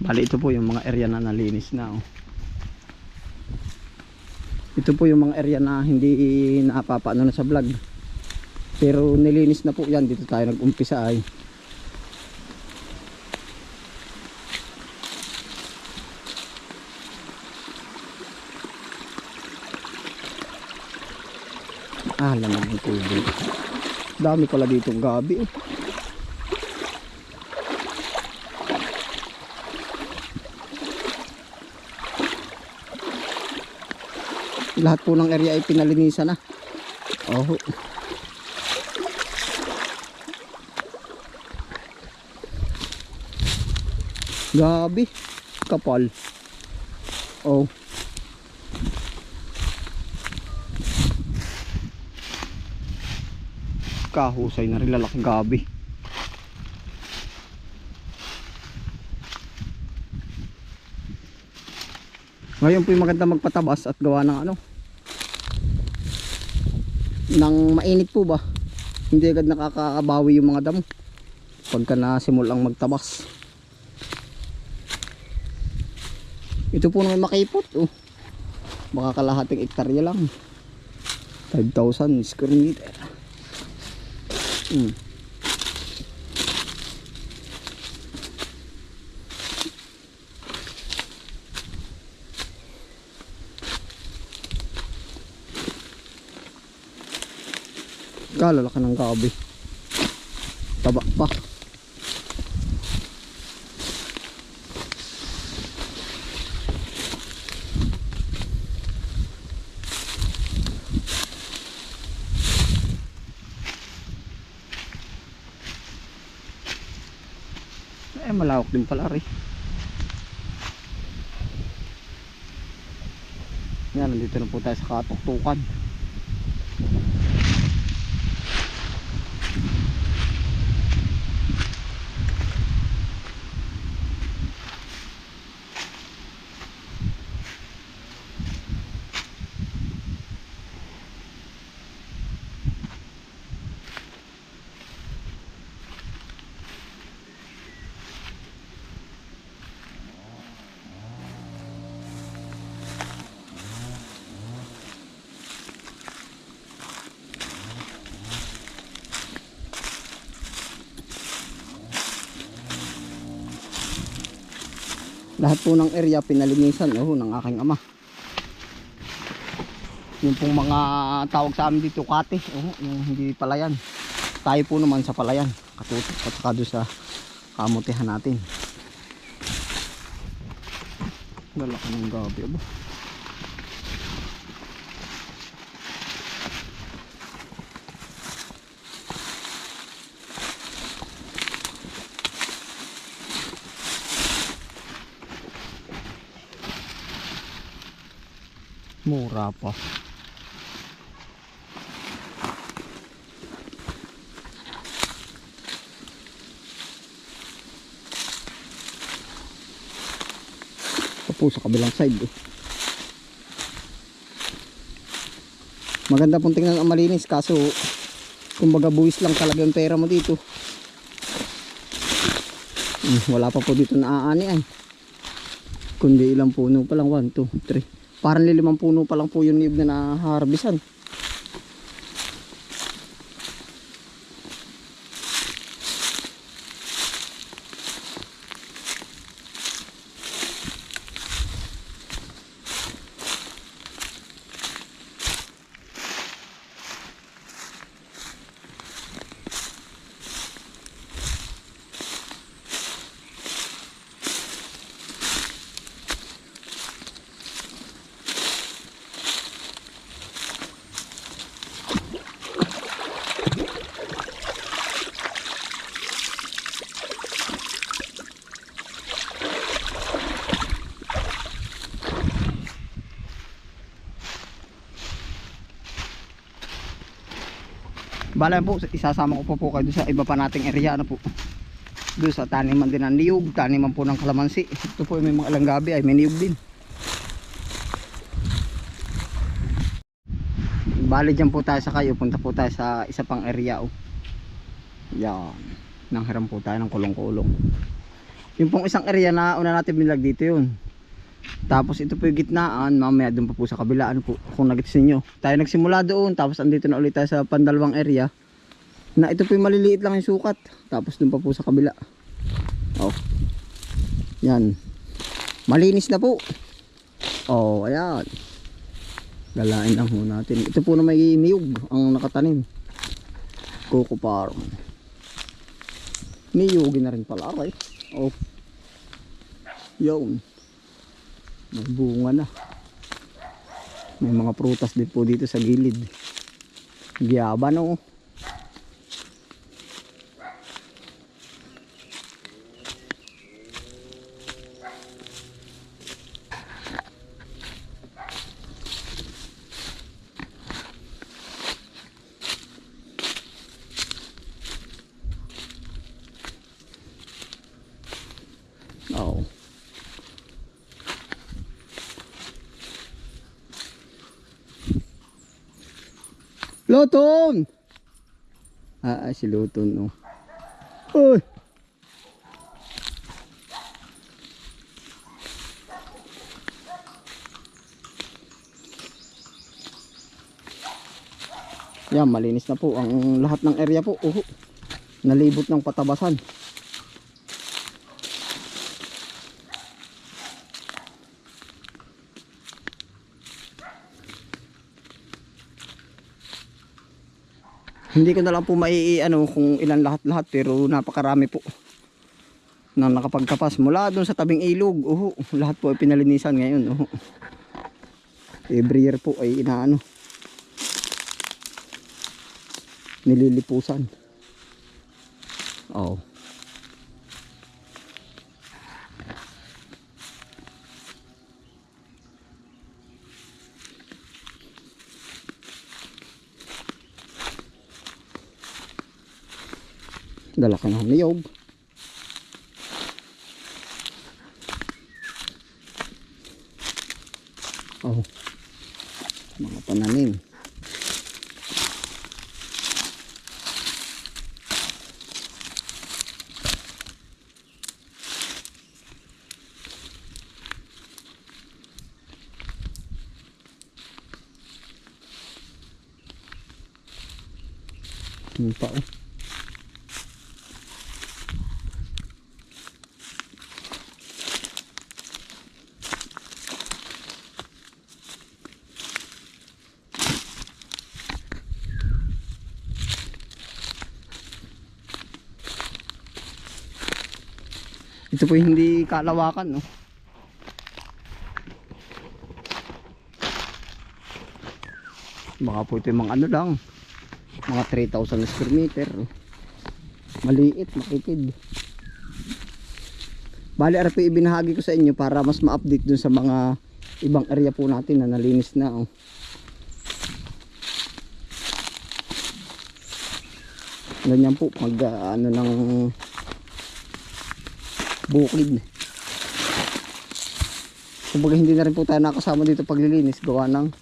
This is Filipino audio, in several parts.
Bali ito po yung mga area na nalinis na oh. Ito po yung mga area na hindi napapaano na sa vlog. Pero nilinis na po yan. Dito tayo nag-umpisa ay. Ah, lamang ang tubig. Dami pala dito gabi. Oh. Lahat po ng area ay pinalinisan na. Oh. Gabi. Kapal. Oh. Kahusay na rin lalaki gabi. Ngayon po yung maganda magpatabas at gawa ng ano ng mainit po ba hindi agad nakakabawi yung mga damo pagka nasimulang magtabas ito po naman makipot oh. baka kalahating ektarya lang 5,000 square meter hmm. Kalalaki ng gabi. Taba pa. Eh malawak din pala rin yan nandito na po tayo sa katuktukan lahat po ng area pinalinisan oh, ng aking ama. Yung pong mga tawag sa amin dito kate oh, yung hindi palayan. Tayo po naman sa palayan katutok at saka sa kamutihan natin. Lalaki ng gabi abo mura pa. Po sa kabilang side eh. maganda pong tingnan ang malinis kaso kumbaga buwis lang talaga yung pera mo dito. Hmm, wala pa po dito naaani ay. Kundi ilang puno pa lang 1, 2, 3 parang lilimang puno pa lang po yung niyog na naharbisan Bala po, isasama ko po po kayo sa iba pa nating area ano po. Doon sa taniman din ng niyog, taniman po ng kalamansi. Ito po may mga ilang gabi ay may niyog din. Bali dyan po tayo sa kayo, punta po tayo sa isa pang area oh. Yan. Nanghiram po tayo ng kulong-kulong. Yung pong isang area na una natin binlag dito yun. Tapos ito po yung gitnaan, mamaya doon pa po sa kabila, ano po, kung nagits ninyo. Tayo nagsimula doon, tapos andito na ulit tayo sa pandalawang area. Na ito po yung maliliit lang yung sukat. Tapos doon pa po sa kabila. Oh. Yan. Malinis na po. Oh, ayan. Galain lang ho natin. Ito po na may niyog ang nakatanim. Coco farm. Niyogin na rin pala. Okay. Oh. Yun. May bunga na. May mga prutas din po dito sa gilid. Giyaba no. Luton! Ah, ah, si Luton, no. Uy! Yan, malinis na po ang lahat ng area po. Uhu. Nalibot ng patabasan. Hindi ko na lang po mai ano kung ilan lahat-lahat pero napakarami po na nakapagkapas mula doon sa tabing ilog. Uhu, lahat po ay pinalinisan ngayon. Uhu. Every year po ay inaano nililipusan. Oh. Dala ka ng niyog. Oh. Mga pananim. Yung pa oh. Ito po hindi kalawakan, no? Baka po ito yung mga ano lang. Mga 3,000 square meter. Maliit, makitid. Bali, ara po ibinahagi ko sa inyo para mas ma-update dun sa mga ibang area po natin na nalinis na. Oh. Ganyan po, pag ah, ano ng bukid. Kumbaga hindi na rin po tayo nakasama dito paglilinis gawa ng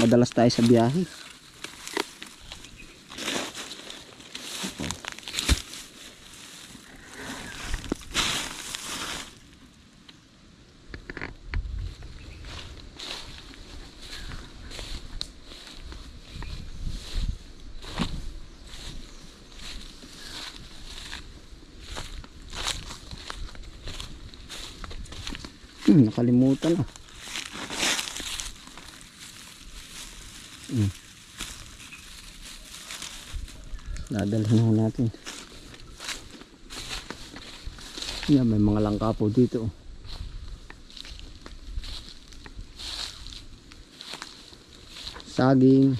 madalas tayo sa biyahe. Hmm, nakalimutan na. Hmm. Dadalhin na natin. Yan, may mga langka po dito. Saging.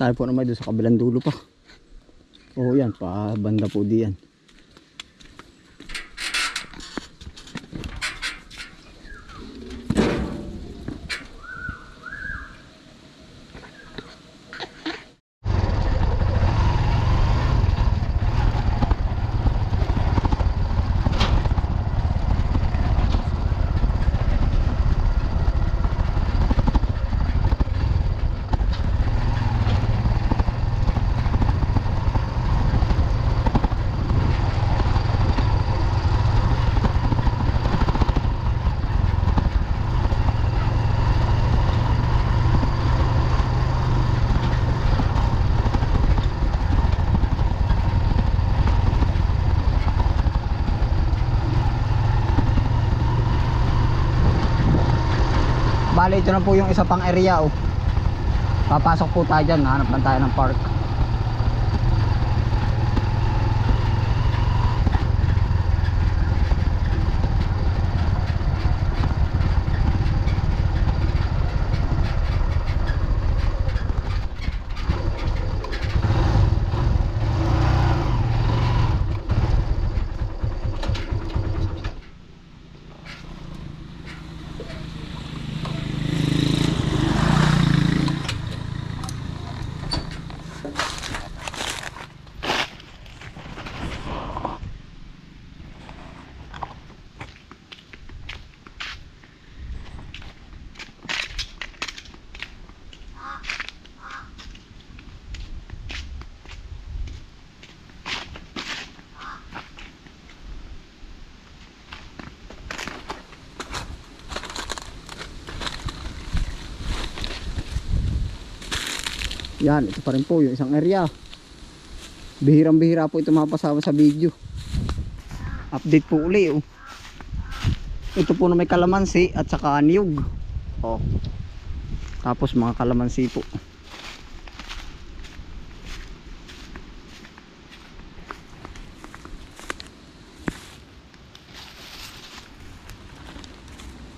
Tayo po naman doon sa kabilang dulo pa. Oo yan, pa banda po diyan. Bali, ito na po yung isa pang area oh. Papasok po tayo dyan, hanap lang tayo ng park. Yan, ito pa rin po yung isang area. Bihirang bihira po ito mapasama sa video. Update po uli oh. Ito po na may kalamansi at saka niyog. Oh. Tapos mga kalamansi po.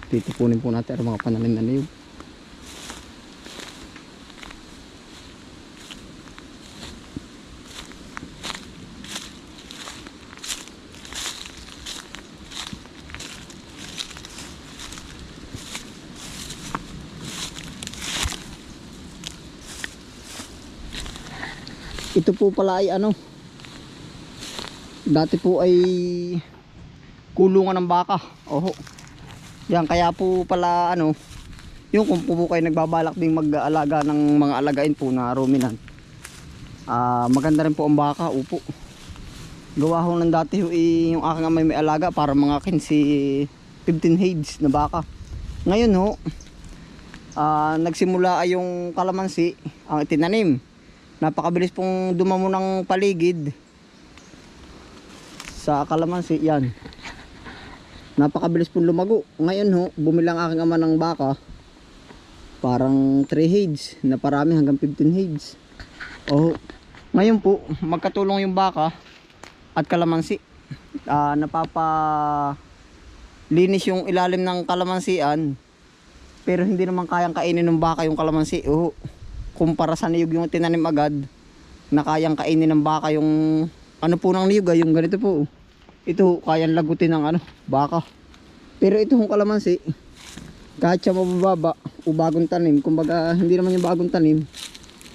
Titipunin po natin ang mga pananim na niyog. Ito po pala ay ano dati po ay kulungan ng baka. Oho. Yan kaya po pala ano yung kung po, kayo nagbabalak ding mag-aalaga ng mga alagain po na ruminant ah maganda rin po ang baka upo. Gawa ho ng dati ho, eh, yung aking amay may alaga para mga 15 15 heads na baka. Ngayon ho ah, nagsimula ay yung kalamansi ang itinanim napakabilis pong dumamo ng paligid. Sa kalamansi yan. Napakabilis pong lumago. Ngayon ho bumilang aking ama ng baka. Parang 3 heads na parami hanggang 15 heads. Oh ngayon po magkatulong yung baka at kalamansi. Ah, napapa linis yung ilalim ng kalamansian. Pero hindi naman kayang kainin ng baka yung kalamansi. Oh kumpara sa niyog yung tinanim agad na kayang kainin ng baka yung ano po ng niyog ay yung ganito po. Ito kayang lagutin ng ano baka. Pero ito yung kalamansi kahit siya mabababa o bagong tanim kumbaga hindi naman yung bagong tanim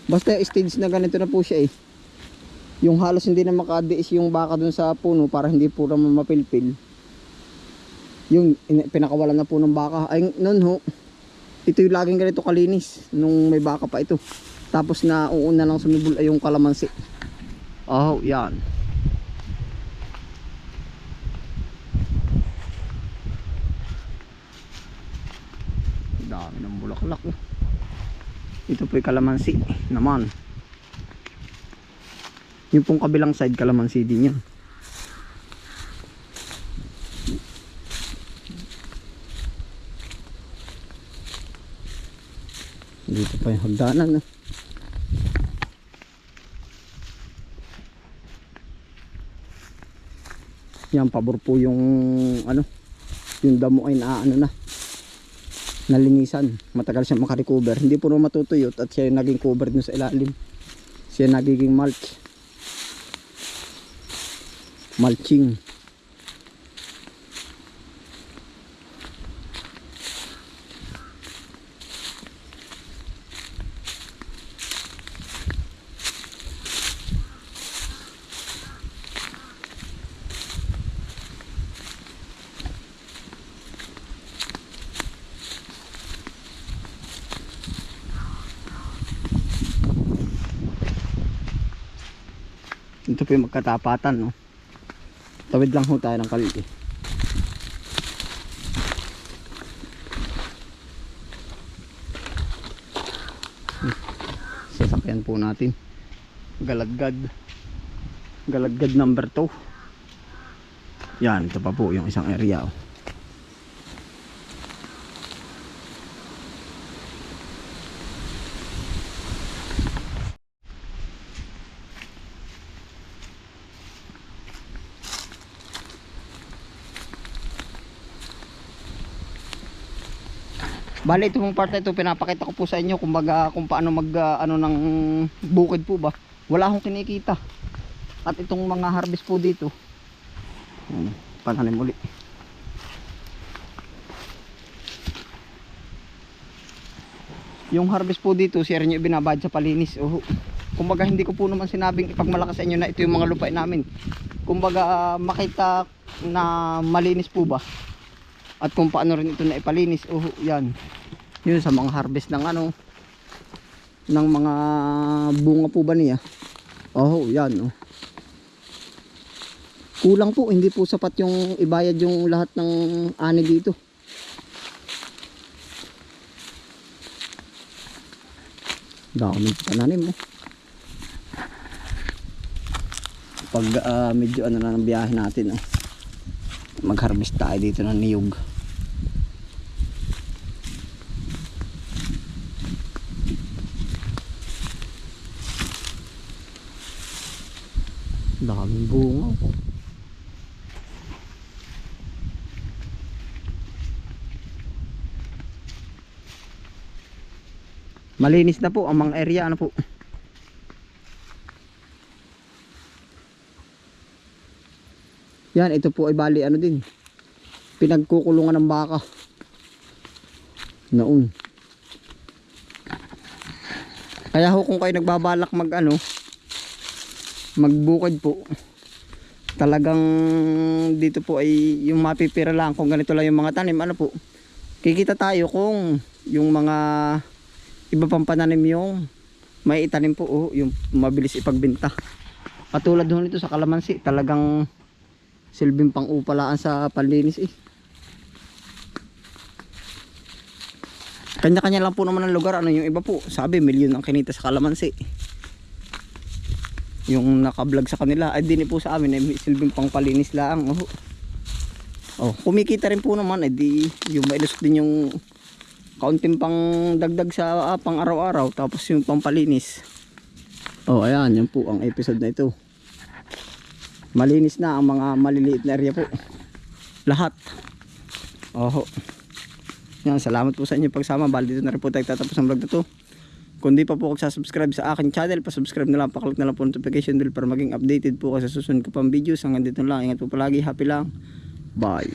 basta stage na ganito na po siya eh. Yung halos hindi na makadiis yung baka dun sa puno para hindi po naman mapilpil. Yung in- pinakawalan na po ng baka. Ay noon ho ito yung laging ganito kalinis nung may baka pa ito. Tapos na uuna lang sumibol ay yung kalamansi. Oh yan. Dami ng bulaklak oh. ito po yung kalamansi naman. Yung pong kabilang side kalamansi din yan dito pa yung hagdanan eh. yan pabor po yung ano yung damo ay na ano na nalinisan. Matagal siya makarecover. Hindi po naman matutuyot at siya yung naging cover dun sa ilalim. Siya nagiging mulch. Mulching Ito po yung magkatapatan, no? Tawid lang ho tayo ng kalye. Sasakyan po natin. Galagad. Galagad number 2. Yan, ito pa po yung isang area. Oh. Bali ito pong part na ito pinapakita ko po sa inyo kung baga kung paano mag ah, ano ng bukid po ba. Wala akong kinikita. At itong mga harvest po dito. Yan, pananim uli. Yung harvest po dito, siya rin yung binabad sa palinis. Oh, kumbaga hindi ko po naman sinabing ipagmalakas sa inyo na ito yung mga lupain namin. Kumbaga makita na malinis po ba at kung paano rin ito na ipalinis oh yan yun sa mga harvest ng ano ng mga bunga po ba niya? Oh yan oh. Kulang po hindi po sapat yung ibayad yung lahat ng ani dito. Dami pananim mo pag ah, medyo ano na ng biyahe natin oh. Mag-harvest tayo dito ng niyog. Bunga. Malinis na po ang mga area ano po. Yan, ito po ay bali ano din. Pinagkukulungan ng baka. Noon. Kaya ho kung kayo nagbabalak mag ano, magbukid po. Talagang dito po ay yung mapipira lang kung ganito lang yung mga tanim, ano po. Kikita tayo kung yung mga iba pang pananim yung may itanim po, oh, yung mabilis ipagbenta. Katulad ho nito sa kalamansi, talagang silbing pang upalaan sa panlinis eh. Kanya-kanya lang po naman ang lugar. Ano yung iba po? Sabi, milyon ang kinita sa kalamansi. Yung nakablog sa kanila. Ay, din po sa amin. Eh, silbing pang palinis lang. Oh. oh, kumikita rin po naman. Eh, di, yung mailusot din yung kaunting pang dagdag sa ah, pang araw-araw. Tapos yung pang palinis. Oh, ayan. Yan po ang episode na ito malinis na ang mga maliliit na area po lahat oho yan salamat po sa inyong pagsama bali dito na rin po tayo tatapos ang vlog na to kung di pa po ako subscribe sa aking channel pa-subscribe na lang paklik na lang po notification bell para maging updated po kasi sa susunod ko pang videos. Hanggang dito lang. Ingat po palagi. Happy lang. Bye